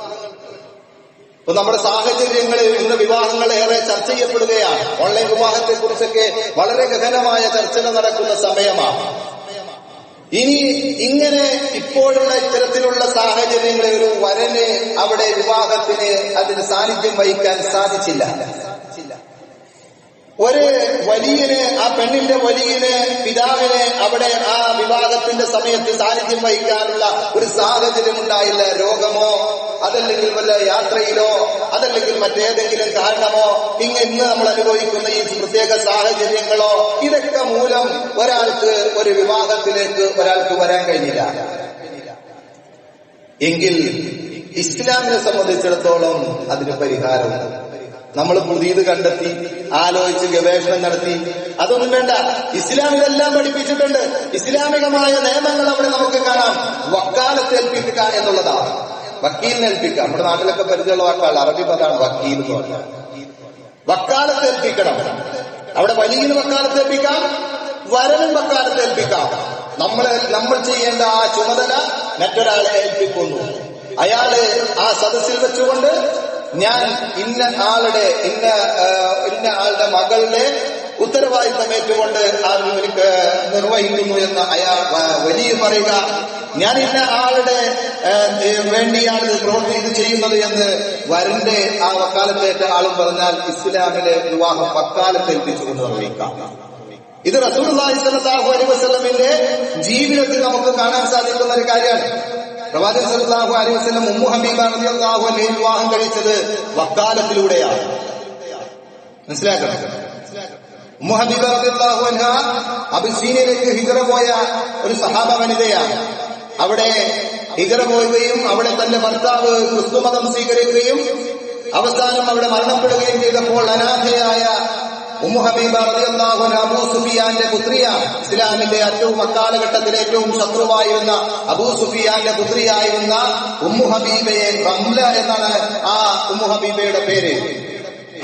Speaker 1: ഇപ്പൊ നമ്മുടെ സാഹചര്യങ്ങളിൽ ഇന്ന് വിവാഹങ്ങൾ ഏറെ ചർച്ച ചെയ്യപ്പെടുകയാണ്. ഓൺലൈൻ വിവാഹത്തെ കുറിച്ചൊക്കെ വളരെ ഗഹനമായ ചർച്ചകൾ നടക്കുന്ന സമയമാണ്. ഇനി ഇങ്ങനെ ഇപ്പോഴുള്ള ഇത്തരത്തിലുള്ള സാഹചര്യങ്ങളിൽ ഒരു വരന് അവിടെ വിവാഹത്തിന് അതിന് സാന്നിധ്യം വഹിക്കാൻ സാധിച്ചില്ല. ഒരു വലിയന് ആ പെണ്ണിന്റെ വലിയന് പിതാവിന് അവിടെ ആ വിവാഹത്തിന്റെ സമയത്ത് സാന്നിധ്യം വഹിക്കാനുള്ള ഒരു സാഹചര്യം ഉണ്ടായില്ല. രോഗമോ അതല്ലെങ്കിൽ വല്ല യാത്രയിലോ അതല്ലെങ്കിൽ മറ്റേതെങ്കിലും കാരണമോ ഇങ്ങ ഇന്ന് നമ്മൾ അനുഭവിക്കുന്ന ഈ പ്രത്യേക സാഹചര്യങ്ങളോ ഇതൊക്കെ മൂലം ഒരാൾക്ക് ഒരു വിവാഹത്തിലേക്ക് ഒരാൾക്ക് വരാൻ കഴിഞ്ഞില്ല. എങ്കിൽ ഇസ്ലാമിനെ സംബന്ധിച്ചിടത്തോളം അതിന് പരിഹാരമുണ്ട്. നമ്മൾ പുതിയത് കണ്ടെത്തി ആലോചിച്ച് ഗവേഷണം നടത്തി. അതൊന്നും വേണ്ട. ഇസ്ലാം ഇതെല്ലാം പഠിപ്പിച്ചിട്ടുണ്ട്. ഇസ്ലാമികമായ നിയമങ്ങൾ അവിടെ നമുക്ക് കാണാം. വക്കാലത്ത് ഏൽപ്പിക്കുക എന്നുള്ളതാണ്. വക്കീലിനെ ഏൽപ്പിക്കുക. നമ്മുടെ നാട്ടിലൊക്കെ പരിചയമുള്ള വാക്കാൾ അറബി പദമാണ് വക്കീൽ എന്ന് പറഞ്ഞാൽ. വക്കാലത്ത് ഏൽപ്പിക്കണം. അവിടെ വലിയ വക്കാലത്ത് ഏൽപ്പിക്കാം. വരവും വക്കാലത്ത് ഏൽപ്പിക്കാം. നമ്മൾ നമ്മൾ ചെയ്യേണ്ട ആ ചുമതല മറ്റൊരാളെ ഏൽപ്പിക്കുന്നു. അയാൾ ആ സദസ്സിൽ വെച്ചുകൊണ്ട് ഞാൻ ഇന്ന ആളുടെ ഇന്ന ഇന്ന ആളുടെ മകളുടെ ഉത്തരവാദിത്തം ഏറ്റുകൊണ്ട് എനിക്ക് നിർവഹിക്കുന്നു എന്ന് അയാൾ വലിയ പറയുക. ഞാൻ ഇന്ന ആളുടെ വേണ്ടിയാണ് ഇത് പ്രവൃത്തി ഇത് ചെയ്യുന്നത് എന്ന് വരന്റെ ആ വക്കാലത്തേറ്റ ആളും പറഞ്ഞാൽ ഇസ്ലാമിലെ വിവാഹം വക്കാലത്ത് ഏൽപ്പിച്ചുകൊണ്ട് നിർവഹിക്കാം. ഇത് സ്വല്ലല്ലാഹു അലൈഹി വസല്ലമിന്റെ ജീവിതത്തിൽ നമുക്ക് കാണാൻ സാധിക്കുന്ന ഒരു കാര്യമാണ്. പ്രവാചകൻ സല്ലല്ലാഹു അലൈഹി വസല്ലം ഉമ്മു ഹബീബ റളിയല്ലാഹു അൻഹയെ വിവാഹം കഴിച്ചത് വക്കാലത്തിലൂടെയാണ് മനസ്സിലാക്കണം ഉമ്മു ഹബീബ റളിയല്ലാഹു അൻഹ അബിസീനയിലേക്ക് ഹിജറ പോയ ഒരു സഹാബ വനിതയാണ്. അവിടെ ഹിജറ പോവുകയും അവിടെ തന്റെ ഭർത്താവ് ക്രിസ്തുമതം സ്വീകരിക്കുകയും അവസാനം അവിടെ മരണപ്പെടുകയും ചെയ്തപ്പോൾ അനാഥയായ സുഫിയാന്റെ പുത്രിയാണ് ഇസ്ലാമിന്റെ ഏറ്റവും അക്കാലഘട്ടത്തിൽ ഏറ്റവും ശത്രുവായിരുന്ന അബൂ സുഫിയാന്റെ പുത്രിയായിരുന്ന ഉമ്മു ഹബീബയെ റംല എന്നാണ് ആ ഉമ്മു ഹബീബയുടെ പേര്.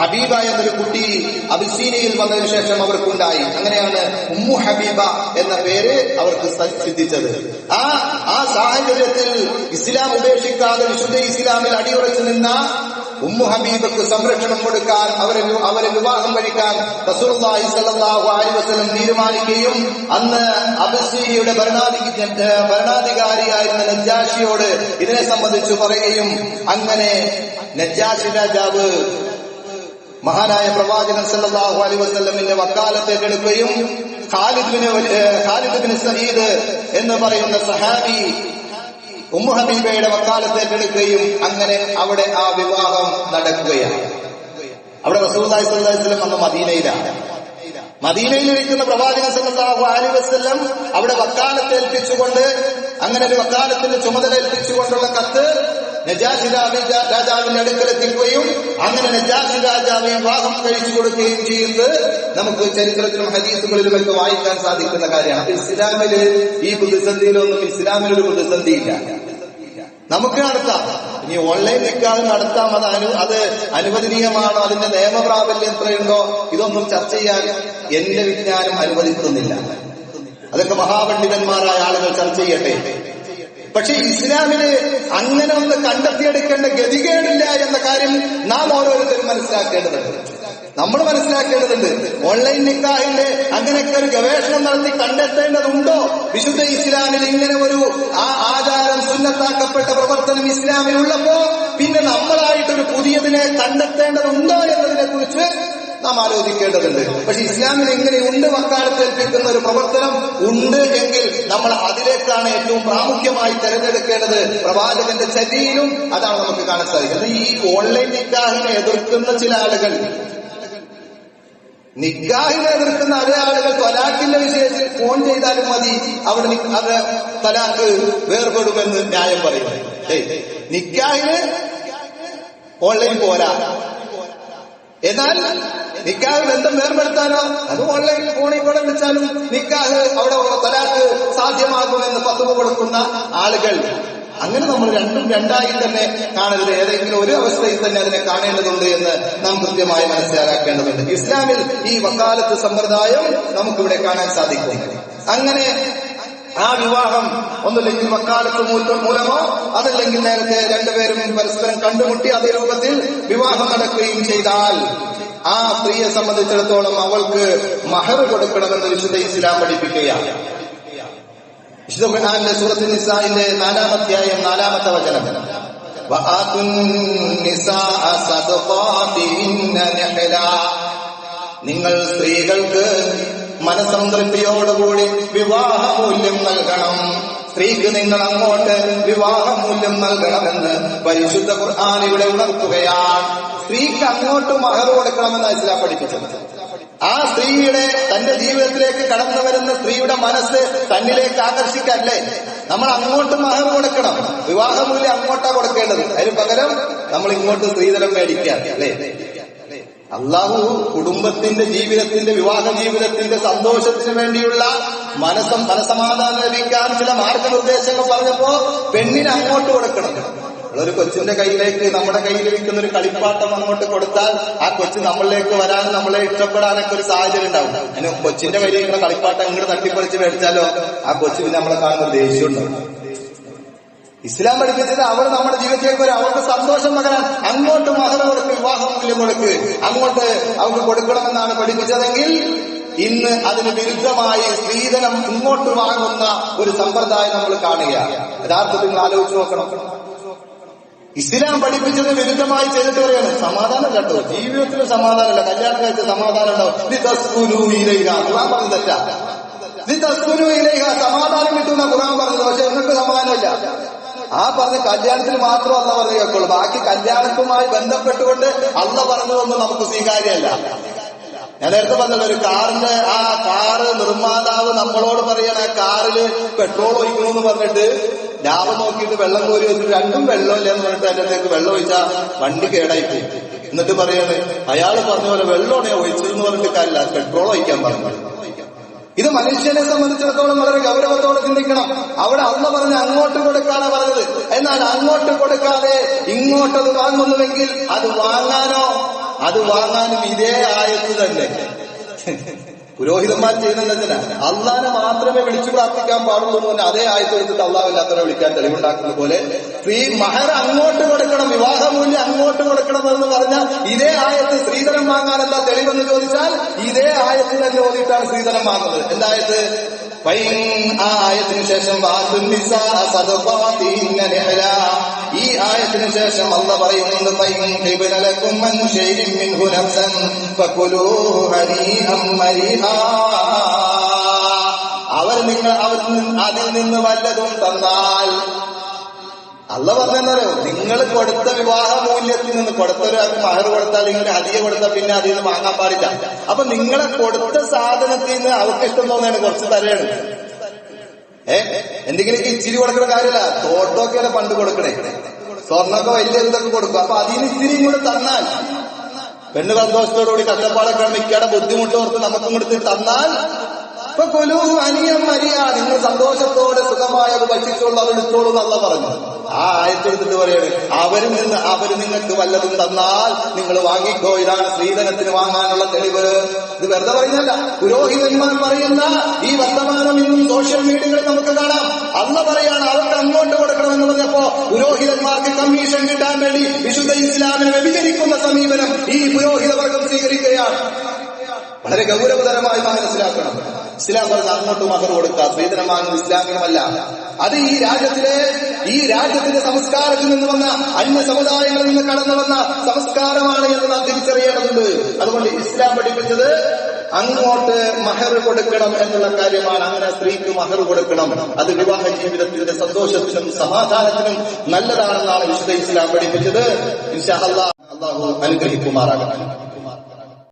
Speaker 1: ഹബീബ എന്നൊരു കുട്ടി അബിസീനയിൽ വന്നതിന് ശേഷം അവർക്കുണ്ടായി. അങ്ങനെയാണ് ഉമ്മു ഹബീബ എന്ന പേര് അവർക്ക് സിദ്ധിച്ചത്. ആ ആ സാഹചര്യത്തിൽ ഇസ്ലാം ഉപേക്ഷിക്കാതെ വിശുദ്ധ ഇസ്ലാമിൽ അടിയുറച്ചു നിന്ന ഉമ്മു ഹബീബക്ക് സംരക്ഷണം കൊടുക്കാൻ അവരെ അവരെ വിവാഹം കഴിക്കാൻ അലൈഹി വസല്ലം തീരുമാനിക്കുകയും അന്ന് അബസീരിയുടെ ഭരണാധിക ഭരണാധികാരിയായിരുന്ന നജ്ജാഷിയോട് ഇതിനെ സംബന്ധിച്ച് പറയുകയും അങ്ങനെ നജ്ജാഷി രാജാവ് മഹാനായ പ്രവാചകൻ സല്ലാഹു അലൈഹി വസ്ലമിന്റെ വക്കാലത്ത് ഏറ്റെടുക്കുകയും Khalid bin Khalid bin Saeed എന്ന് പറയുന്ന സഹാബി ഉമ്മു ഹബീബയുടെ വക്കാലത്ത് അങ്ങനെ അവിടെ ആ വിവാഹം നടക്കുകയാണ്. അവിടെ അലൈഹി വസല്ലം അന്ന് മദീനയിലാണ്. ഇരിക്കുന്ന പ്രവാചകൻ സല്ലല്ലാഹു അലൈഹി വസല്ലം അവിടെ വക്കാലത്ത് ഏൽപ്പിച്ചുകൊണ്ട് അങ്ങനെ ഒരു വക്കാലത്തിന്റെ ചുമതല ഏൽപ്പിച്ചുകൊണ്ടുള്ള കത്ത് രാജ- രാജാവിന്റെ അടുക്കൽ എത്തിക്കുകയും അങ്ങനെ നജാസി രാജാവ് വിവാഹം കഴിച്ചു കൊടുക്കുകയും ചെയ്യുന്നത് നമുക്ക് ചരിത്രത്തിലും ഹദീസുകളിലും ഒക്കെ വായിക്കാൻ സാധിക്കുന്ന കാര്യമാണ്. ഇസ്ലാമിൽ ഈ പ്രതിസന്ധിയിലൊന്നും ഇസ്ലാമിലൊരു പ്രതിസന്ധിയില്ല. നമുക്ക് നടത്താം. ഇനി ഓൺലൈൻ നിൽക്കാതെ നടത്താം. അത് അനു അത് അനുവദനീയമാണോ? അതിന്റെ നിയമപ്രാബല്യം എത്രയുണ്ടോ? ഇതൊന്നും ചർച്ച ചെയ്യാൻ എന്റെ വിജ്ഞാനം അനുവദിക്കുന്നില്ല. അതൊക്കെ മഹാപണ്ഡിതന്മാരായ ആളുകൾ ചർച്ച ചെയ്യട്ടെ. പക്ഷെ ഇസ്ലാമിന് അങ്ങനെ ഒന്ന് കണ്ടെത്തിയെടുക്കേണ്ട ഗതികേടില്ല എന്ന കാര്യം നാം ഓരോരുത്തരും മനസ്സിലാക്കേണ്ടതുണ്ട്. നമ്മൾ മനസ്സിലാക്കേണ്ടതുണ്ട് ഓൺലൈൻ നിക്കാഹിന്റെ അങ്ങനെയൊക്കെ ഒരു ഗവേഷണം നടത്തി കണ്ടെത്തേണ്ടതുണ്ടോ? വിശുദ്ധ ഇസ്ലാമിൽ ഇങ്ങനെ ഒരു ആ ആചാരം സുന്നത്താക്കപ്പെട്ട പ്രവർത്തനം ഇസ്ലാമിൽ ഇസ്ലാമിലുള്ളപ്പോ പിന്നെ നമ്മളായിട്ടൊരു പുതിയതിനെ കണ്ടെത്തേണ്ടതുണ്ടോ എന്നതിനെ കുറിച്ച് നാം ആലോചിക്കേണ്ടതുണ്ട്. പക്ഷെ ഇസ്ലാമിൽ ഇങ്ങനെയുണ്ട് വക്കാലത്ത് ഏൽപ്പിക്കുന്ന ഒരു പ്രവർത്തനം? ഉണ്ട് എങ്കിൽ നമ്മൾ അതിലേക്കാണ് ഏറ്റവും പ്രാമുഖ്യമായി തെരഞ്ഞെടുക്കേണ്ടത്. പ്രവാചകന്റെ ചരിയിലും അതാണ് നമുക്ക് കാണാൻ സാധിക്കുന്നത്. ഈ ഓൺലൈൻ നിക്കാഹിനെ എതിർക്കുന്ന ചില ആളുകൾ. നിക്കാഹിനെ എതിർക്കുന്ന അതേ ആളുകൾ തൊലാക്കിന്റെ വിഷയത്തിൽ ഫോൺ ചെയ്താലും മതി. അവിടെ അത് തലാഖ് വേർപെടുമെന്ന് ന്യായം പറയും. ഏയ്, നിക്കാഹിന് ഓൺലൈൻ പോരാ. എന്നാൽ നിക്കാഹ് ബന്ധം വേർപെടുത്താനോ അത് ഓൺലൈൻ ഫോണിൽ കൂടെ വിളിച്ചാലും നിക്കാഹ് അവിടെ തലാഖ് സാധ്യമാകുമെന്ന് പത്തുവ കൊടുക്കുന്ന ആളുകൾ. അങ്ങനെ നമ്മൾ രണ്ടും രണ്ടായി തന്നെ കാണരുത്. ഏതെങ്കിലും ഒരു അവസ്ഥയിൽ തന്നെ അതിനെ കാണേണ്ടതുണ്ട് എന്ന് നാം കൃത്യമായി മനസ്സിലാക്കേണ്ടതുണ്ട്. ഇസ്ലാമിൽ ഈ വക്കാലത്ത് സമ്പ്രദായം നമുക്കിവിടെ കാണാൻ സാധിക്കും. അങ്ങനെ ആ വിവാഹം ഒന്നില്ലെങ്കിൽ വക്കാലത്ത് മൂലമോ അതല്ലെങ്കിൽ നേരത്തെ രണ്ടുപേരും പരസ്പരം കണ്ടുമുട്ടി അതേ രൂപത്തിൽ വിവാഹം നടക്കുകയും ചെയ്താൽ ആ സ്ത്രീയെ സംബന്ധിച്ചിടത്തോളം അവൾക്ക് മഹർ കൊടുക്കണമെന്ന് വിശുദ്ധ ഇസ്ലാം പഠിപ്പിക്കുകയാണ്. വിശുദ്ധ ഖുർആാനിലെ സൂറത്ത് നിസായിന്റെ നാലാമധ്യായം നാലാമത്തെ വചനം. നിങ്ങൾ സ്ത്രീകൾക്ക് മനസംതൃപ്തിയോടുകൂടി വിവാഹമൂല്യം നൽകണം. സ്ത്രീക്ക് നിങ്ങൾ അങ്ങോട്ട് വിവാഹമൂല്യം നൽകണമെന്ന് പരിശുദ്ധ ഖുർആൻ ഇവിടെ ഉണർത്തുകയാണ്. സ്ത്രീക്ക് അങ്ങോട്ട് മഹർ കൊടുക്കണമെന്ന് ഇസ്ലാം പഠിപ്പിച്ചത്. ആ സ്ത്രീയുടെ തന്റെ ജീവിതത്തിലേക്ക് കടന്നു വരുന്ന സ്ത്രീയുടെ മനസ്സ് തന്നിലേക്ക് ആകർഷിക്കല്ലേ? നമ്മൾ അങ്ങോട്ട് മഹർ കൊടുക്കണം. വിവാഹമൂല്യം അങ്ങോട്ടാ കൊടുക്കേണ്ടത്. അതിന് പകരം നമ്മൾ ഇങ്ങോട്ട് സ്ത്രീധനം മേടിക്കുക അല്ലേ? അള്ളാഹു കുടുംബത്തിന്റെ ജീവിതത്തിന്റെ വിവാഹ ജീവിതത്തിന്റെ സന്തോഷത്തിന് വേണ്ടിയുള്ള മനസ്സം മനസമാധാനം ലഭിക്കാൻ ചില മാർഗനിർദ്ദേശങ്ങൾ പറഞ്ഞപ്പോ പെണ്ണിനെ അങ്ങോട്ട് കൊടുക്കണം. ഒരു കൊച്ചിന്റെ കയ്യിലേക്ക് നമ്മുടെ കയ്യിൽ ഇരിക്കുന്ന ഒരു കളിപ്പാട്ടം അങ്ങോട്ട് കൊടുത്താൽ ആ കൊച്ചു നമ്മളിലേക്ക് വരാൻ നമ്മളെ ഇഷ്ടപ്പെടാനൊക്കെ ഒരു സാഹചര്യം ഉണ്ടാവും. അതിന് കൊച്ചിന്റെ കയ്യിൽ ഇങ്ങനെ കളിപ്പാട്ടം ഇങ്ങോട്ട് തട്ടിപ്പറിച്ച് മേടിച്ചാലോ? ആ കൊച്ചു പിന്നെ നമ്മളെ കാണുന്ന ദേഷ്യം ഉണ്ടാവും. ഇസ്ലാം പഠിപ്പിച്ചത് അവർ നമ്മുടെ ജീവിതത്തിലേക്ക് വരും. അവർക്ക് സന്തോഷം പകരാൻ അങ്ങോട്ട് മഹർ കൊടുക്ക് വിവാഹ മൂല്യം കൊടുക്ക് അങ്ങോട്ട് അവർക്ക് കൊടുക്കണമെന്നാണ് പഠിപ്പിച്ചതെങ്കിൽ ഇന്ന് അതിന് വിരുദ്ധമായി സ്ത്രീധനം ഇങ്ങോട്ട് വാങ്ങുന്ന ഒരു സമ്പ്രദായം നമ്മൾ കാണുകയാണ്. യഥാർത്ഥത്തിൽ നിങ്ങൾ ആലോചിച്ച് നോക്കണം. ഇസ്ലാം പഠിപ്പിച്ചത് വിരുദ്ധമായി ചെയ്തിട്ട് പറയാണ് സമാധാനം കേട്ടോ. ജീവിതത്തിൽ സമാധാനമല്ല. കല്യാണം കഴിച്ച സമാധാനം ഉണ്ടാവും. നീ പറഞ്ഞത് തെറ്റാ നീ തസ്കുനു ഇലൈഹ സമാധാനം കിട്ടുന്ന ഖുർആൻ പറഞ്ഞത്. പക്ഷെ നിങ്ങൾക്ക് സമാധാനമില്ല. ആ പറഞ്ഞ കല്യാണത്തിന് മാത്രം അല്ല പറഞ്ഞു കേൾക്കുള്ളൂ. ബാക്കി കല്യാണത്തുമായി ബന്ധപ്പെട്ടുകൊണ്ട് അല്ല പറഞ്ഞതൊന്നും നമുക്ക് സ്വീകാര്യമല്ല. ഞാൻ നേരത്തെ പറഞ്ഞല്ലോ ഒരു കാറിന്റെ ആ കാറ് നിർമ്മാതാവ് നമ്മളോട് പറയണ കാറിൽ പെട്രോൾ ഒഴിക്കണമെന്ന് പറഞ്ഞിട്ട് ലാഭം നോക്കിയിട്ട് വെള്ളം കോരി വെച്ചിട്ട് രണ്ടും വെള്ളമില്ല എന്ന് പറഞ്ഞിട്ട് അതിന്റെ അടുത്തേക്ക് വെള്ളം ഒഴിച്ചാൽ വണ്ടി കേടായി പോയി എന്നിട്ട് പറയാണ് അയാൾ പറഞ്ഞ പോലെ വെള്ളമാണ് ഒഴിച്ചതെന്ന് പറഞ്ഞിട്ട് കാര്യമില്ല പെട്രോൾ ഒഴിക്കാൻ പറഞ്ഞു. ഇത് മനുഷ്യനെ സംബന്ധിച്ചിടത്തോളം വളരെ ഗൗരവത്തോടെ ചിന്തിക്കണം. അവിടെ അള്ള പറഞ്ഞ അങ്ങോട്ട് കൊടുക്കാതെ പറഞ്ഞത്. എന്നാൽ അങ്ങോട്ട് കൊടുക്കാതെ ഇങ്ങോട്ടത് വാങ്ങുന്നുവെങ്കിൽ അത് വാങ്ങാനോ? അത് വാങ്ങാനും ഇതേ ആയത്ത് തന്നെ. പുരോഹിതന്മാർ ചെയ്യുന്നതെന്നല്ല അള്ളാനെ മാത്രമേ വിളിച്ചു പ്രാർത്ഥിക്കാൻ പാടുള്ളൂ എന്ന് അതേ ആയത്ത് എടുത്തിട്ട് അള്ളാഹില്ലാത്തവരെ വിളിക്കാൻ തെളിവുണ്ടാക്കുന്ന പോലെ സ്ത്രീ മഹർ അങ്ങോട്ട് കൊടുക്കണം വിവാഹമൂല്യം അങ്ങോട്ട് കൊടുക്കണം എന്ന് പറഞ്ഞാൽ ഇതേ ആയത്ത് സ്ത്രീധനം വാങ്ങാനല്ല തെളിവെന്ന് ചോദിച്ചാൽ ഇതേ ആയത്തിൽ തന്നെ ഓതിയിട്ടാണ് സ്ത്രീധനം വാങ്ങുന്നത്. എന്തായത് ആ ആയത്തിന് ശേഷം ഈ ആയത്തിന് ശേഷം അല്ല പറയുന്നുണ്ട് അവർ നിങ്ങൾ അവർ അതിൽ നിന്ന് വല്ലതും തന്നാൽ. അല്ല പറഞ്ഞോ നിങ്ങൾ കൊടുത്ത വിവാഹ മൂല്യത്തിൽ നിന്ന് കൊടുത്തൊരു മഹർ കൊടുത്താൽ നിങ്ങൾ അധികം കൊടുത്താൽ പിന്നെ അതിൽ നിന്ന് വാങ്ങാൻ പാടില്ല. അപ്പൊ നിങ്ങളെ കൊടുത്ത സാധനത്തിൽ നിന്ന് അവർക്ക് ഇഷ്ടം തോന്നുകയാണ് കുറച്ച് തരയാണ് എന്തെങ്കിലും ഇച്ചിരി കൊടുക്കുന്ന കാര്യമില്ല. തോട്ടമൊക്കെയാണ് പണ്ട് കൊടുക്കണേ. സ്വർണമൊക്കെ വലിയ എന്തൊക്കെ കൊടുക്കും. അപ്പൊ അതിന് ഇച്ചിരി കൂടെ തന്നാൽ പെണ്ണ് സന്തോഷത്തോടുകൂടി കഷ്ടപ്പാടൊക്കെ മിക്കയുടെ ബുദ്ധിമുട്ടോർത്ത് നമുക്കും കൊടുത്ത് തന്നാൽ ഇപ്പൊ കൊലു അനിയം മരിയ നിങ്ങൾ സന്തോഷത്തോടെ സുഖമായി ഭക്ഷിച്ചോളൂ അത് എടുത്തോളൂ എന്നല്ല പറഞ്ഞു ആ ആയത്തെടുത്തിട്ട് പറയാണ് അവരിൽ നിന്ന് അവർ നിങ്ങൾക്ക് വല്ലതും തന്നാൽ നിങ്ങൾ വാങ്ങിക്കോ. ഇതാണ് സ്ത്രീധനത്തിന് വാങ്ങാനുള്ള തെളിവ്. ഇത് വെറുതെ പറയുന്നല്ല പുരോഹിതന്മാർ പറയുന്ന ഈ വർത്തമാനം ഇന്നും സോഷ്യൽ മീഡിയകളിൽ നമുക്ക് കാണാം. അല്ല പറയാണ് അവർക്ക് അങ്ങോട്ട് കൊടുക്കണമെന്ന് പറഞ്ഞപ്പോ പുരോഹിതന്മാർക്ക് കമ്മീഷൻ കിട്ടാൻ വേണ്ടി വിശുദ്ധ ഇസ്ലാമിനെ വ്യഭിചരിക്കുന്ന സമീപനം ഈ പുരോഹിത വർഗം സ്വീകരിക്കുകയാണ്. വളരെ ഗൗരവതരമായി മനസ്സിലാക്കണം. ഇസ്ലാം പറഞ്ഞ അങ്ങോട്ട് മഹർ കൊടുക്കുക. സ്ത്രീധനം ഇസ്ലാമികമല്ല. അത് ഈ രാജ്യത്തിലെ ഈ രാജ്യത്തിന്റെ സംസ്കാരത്തിൽ നിന്ന് വന്ന അന്യ സമുദായങ്ങളിൽ നിന്ന് കടന്നു വന്ന സംസ്കാരമാണ് എന്ന് നാം തിരിച്ചറിയേണ്ടതുണ്ട്. അതുകൊണ്ട് ഇസ്ലാം പഠിപ്പിച്ചത് അങ്ങോട്ട് മഹർ കൊടുക്കണം എന്നുള്ള കാര്യമാണ്. അങ്ങനെ സ്ത്രീക്ക് മഹർ കൊടുക്കണം. അത് വിവാഹ ജീവിതത്തിന്റെ സന്തോഷത്തിനും സമാധാനത്തിനും നല്ലതാണെന്നാണ് വിശുദ്ധ ഇസ്ലാം പഠിപ്പിച്ചത്. ഇൻഷാ അള്ളാഹു അനുഗ്രഹിക്കുമാറാകട്ടെ.